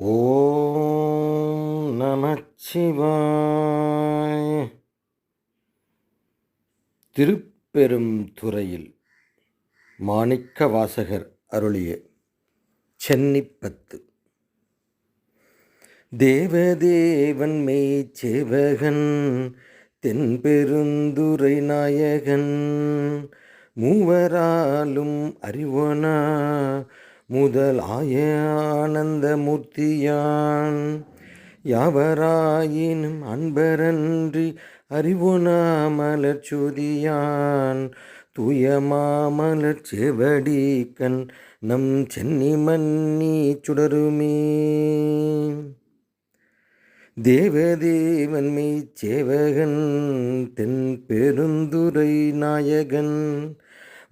ஓம் நமச்சிவாய திருப்பெரும் துறையில் மாணிக்க வாசகர் அருளிய சென்னிப்பத்து. தேவதேவன் மெய்ச்சேவகன் தென்பெருந்துரை நாயகன் மூவராலும் அறிவனா முதலாய ஆனந்தமூர்த்தியான் யாவராயினும் அன்பரன்றி அறிவுனா மலர்ச்சொதியான் தூய மாமலர் நம் சென்னி மன்னி சுடருமே. தேவதேவன் மெய்ச்சேவகன் தென் பெருந்துரை நாயகன்.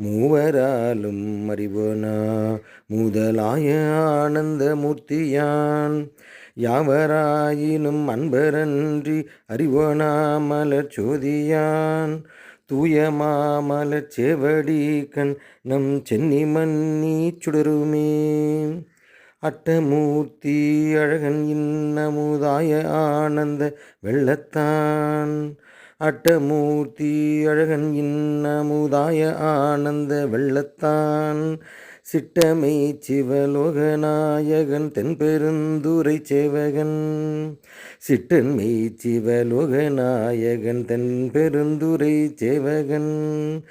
மூவராலும் அறிவனா? முதலாய ஆனந்தமூர்த்தியான். யாவராயினும் அன்பரன்றி அறிவனா? மலர் சோதியான். தூய மாமலர் செவடி கண் நம் சென்னி மன்னி சுடருமே. அட்டமூர்த்தி அழகன் இன்னமுதாய ஆனந்த வெள்ளத்தான். அட்டமூர்த்தி அழகன் இன்னமுதாய ஆனந்த வெள்ளத்தான். சிட்டமை சிவலோகநாயகன் தென்பெருந்துரை சேவகன். சிட்டன்மை சிவலோகநாயகன் தென்பெருந்துரை சேவகன்.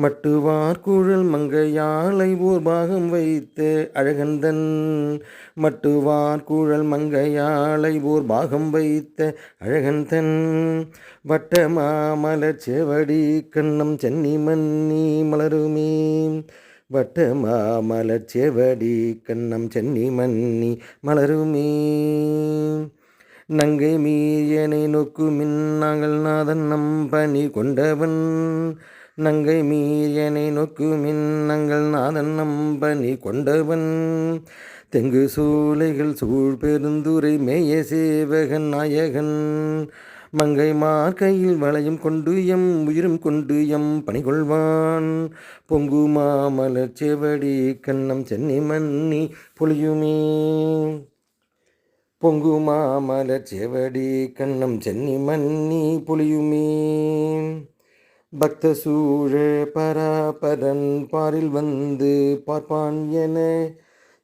மட்டுவார் குழல் மங்கையாளை ஓர் பாகம் வைத்து அழகந்தன். மட்டுவார் குழல் மங்கையாளை ஓர் பாகம் வைத்த அழகந்தன். வட்ட மாமலர் செவடி கண்ணம் சென்னி மன்னி மலருமே. வட்ட மாமலர் செவடி கண்ணம் சென்னி மன்னி மலருமே. நங்கை மீயனை நோக்குமின் நாங்கள் நாதன் நம் பணி கொண்டவன். நங்கை மீரியனை நோக்குமின் நங்கள் நாதன் நம்பனி கொண்டவன். தெங்கு சூளைகள் சூழ் பெருந்துரை மேய சேவகன் நாயகன். மங்கை மார்க்கையில் வளையும் கொண்டு எம் உயிரும் கொண்டு எம் பணிகொள்வான். பொங்கு மாமலர் செவடி கண்ணம் சென்னி மன்னி பொழியுமே. பொங்கு மாமலர் செவடி கண்ணம் சென்னி மன்னி பொழியுமே. பக்த சூழ பராபரன் பாரில் வந்து பார்ப்பான் என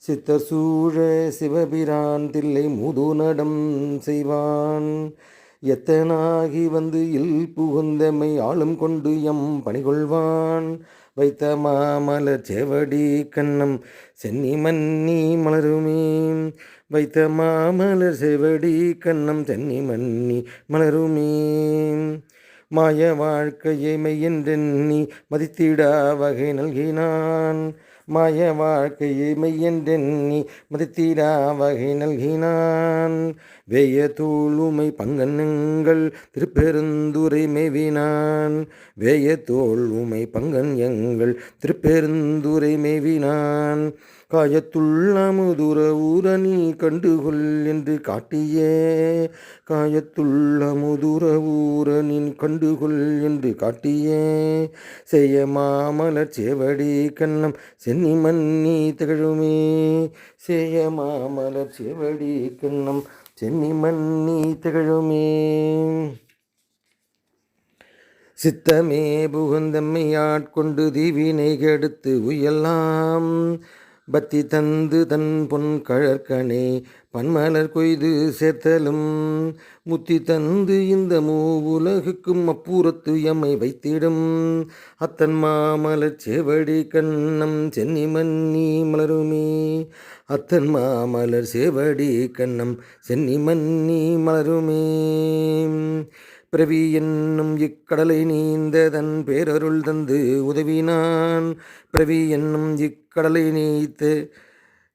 சித்த சூழ சிவபிரான் தில்லை முது நடம் செய்வான். எத்தனாகி வந்து இல் புகுந்தமை ஆளும் கொண்டு எம் பணிகொள்வான். வைத்த மாமலர் செவடி கண்ணம் சென்னி மன்னி மலருமே. வைத்த மாமலர் செவடி கண்ணம் சென்னி மன்னி மலருமே. மாய வாழ்க்கையை மெய்யென்றெண்ணி மதித்திடா வகை நல்கினான். மாய வாழ்க்கையை மெய்யென்றெண்ணி மதித்தீரா வகை நல்கினான். வேய தோளுமை பங்கன்னுங்கள் திருப்பெருந்துரை மேவினான். வேய தோல் உமை பங்கன் எங்கள் திருப்பெருந்துரை மேவினான். காயத்துள்ள முதுர ஊர நீ கண்டுகொள் என்று காட்டியே. காயத்துள்ள முதுர ஊர நீ கண்டுகொள் என்று காட்டியே. செய்ய மாமலர் சேவடி கண்ணம் சென்னி மன்னி திகழுமே. சேய மாமலர் சேவடி கண்ணம் சென்னி மன்னி திகழுமே. சித்தமே புகுந்தம்மை ஆட்கொண்டு தீவினை கெடுத்து உயலாம் பத்தி தந்து தன் பொன் கழற்கனே பன்மலர் கொய்து சேர்த்தலும் முத்தி தந்து இந்த மூ உலகுக்கும் அப்புறத்து எம்மை வைத்திடும். அத்தன் மாமலர் செவடி கண்ணம் சென்னி மன்னி மலருமே. அத்தன் மாமலர் செவடி கண்ணம் சென்னி மன்னி மலருமே. பிரவி என்னும் இக்கடலை நீந்ததன் பேரருள் தந்து உதவினான். பிரவி என்னும் இக்கடலை நீத்து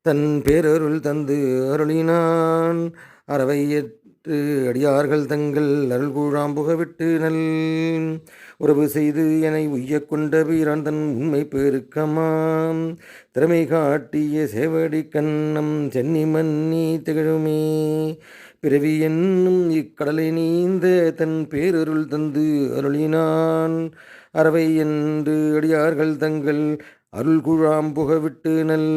தன் பேரருள் தந்து அருளினான். அறவையற்று அடியார்கள் தங்கள் அருள் கூழாம்புகவிட்டு நல். உறவு செய்து என உய்ய கொண்ட வீரான் தன் உண்மை பெருக்கமாம். திறமை காட்டிய சேவடி கண்ணம் சென்னி மன்னி திகழுமே. பிறவி என்னும் இக்கடலை நீந்த தன் பேரருள் தந்து அருளினான். அறவை என்று அடியார்கள் தங்கள் அருள் குழாம் புகவிட்டு நல்.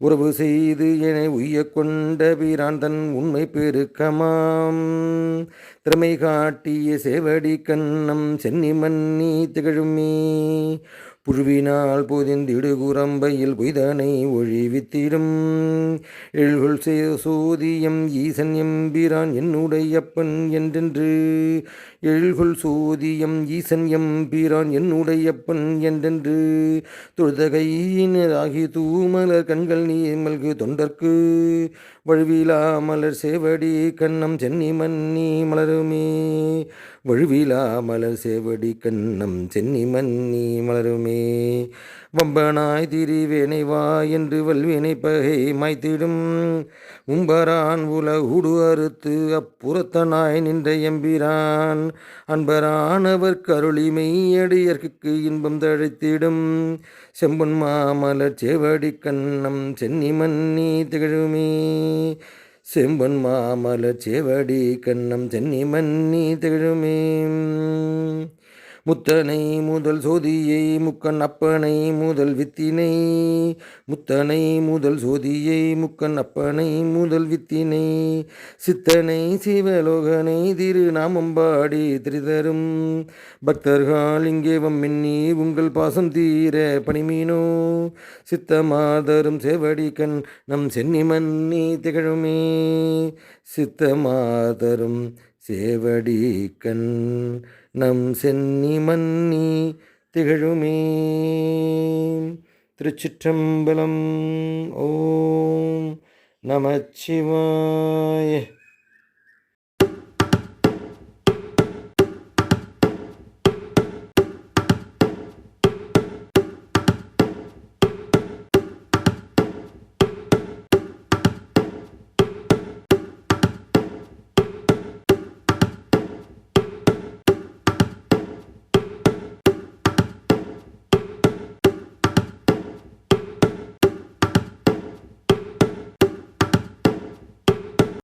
உறவு செய்து என உய்ய கொண்ட வீரான் தன் உண்மை பெருக்கமாம். திறமை காட்டிய சேவடி கண்ணம் சென்னி மன்னி திகழுமே புழுவினால் பொதிந்திடு குரம்பையில் பொய்தனை ஒழிவித்திடும். எழுகுள் சோதியம் ஈசன் எம்பிரான் என்னுடையப்பன் என்றென்று எழில்கொள் சோதியம் ஈசன் எம் பீரான் என்னுடையப்பன் என்றென்று. தொழுதகையினராகி தூமலர் கண்கள் நீ மல்கு தொண்டர்க்கு. வழுவிலா மலர் சேவடி கண்ணம் சென்னி மன்னி மலருமே. வழுவிலா மலர் சேவடி கண்ணம் சென்னி மன்னி மலருமே. வம்பனாய் திரிவேனை வா என்று வல்வினை பகை மாய்த்திடும். உம்பரான் உல உடு அறுத்து அப்புறத்தனாய் நின்ற எம்பிரான். அன்பரானவர் கருளிமை அடியர்க்கு இன்பம் தழைத்திடும். செம்பொன் மாமலர் செவடி கண்ணம் சென்னி மன்னி திகழுமே. செம்பொன் மாமலர் செவடி கண்ணம் சென்னி மன்னி திகழுமே. முத்தனை முதல் சோதியை முக்கன் அப்பனை முதல் வித்தினை. முத்தனை முதல் சோதியை முக்கன் அப்பனை முதல் வித்தினை. சித்தனை சிவலோகனை திருநாமம்பாடி திரிதரும். பக்தர்கள் இங்கே வம்மின்னி உங்கள் பாசம் தீர பணிமீனோ. சித்தமாதரும் சேவடி கண் நம் சென்னி மன்னி திகழுமே. சித்தமாதரும் சேவடி கண் நம் சென்னி மன்னி திகழுமே. திருச்சிற்றம்பலம் ஓம் நமச்சிவாய.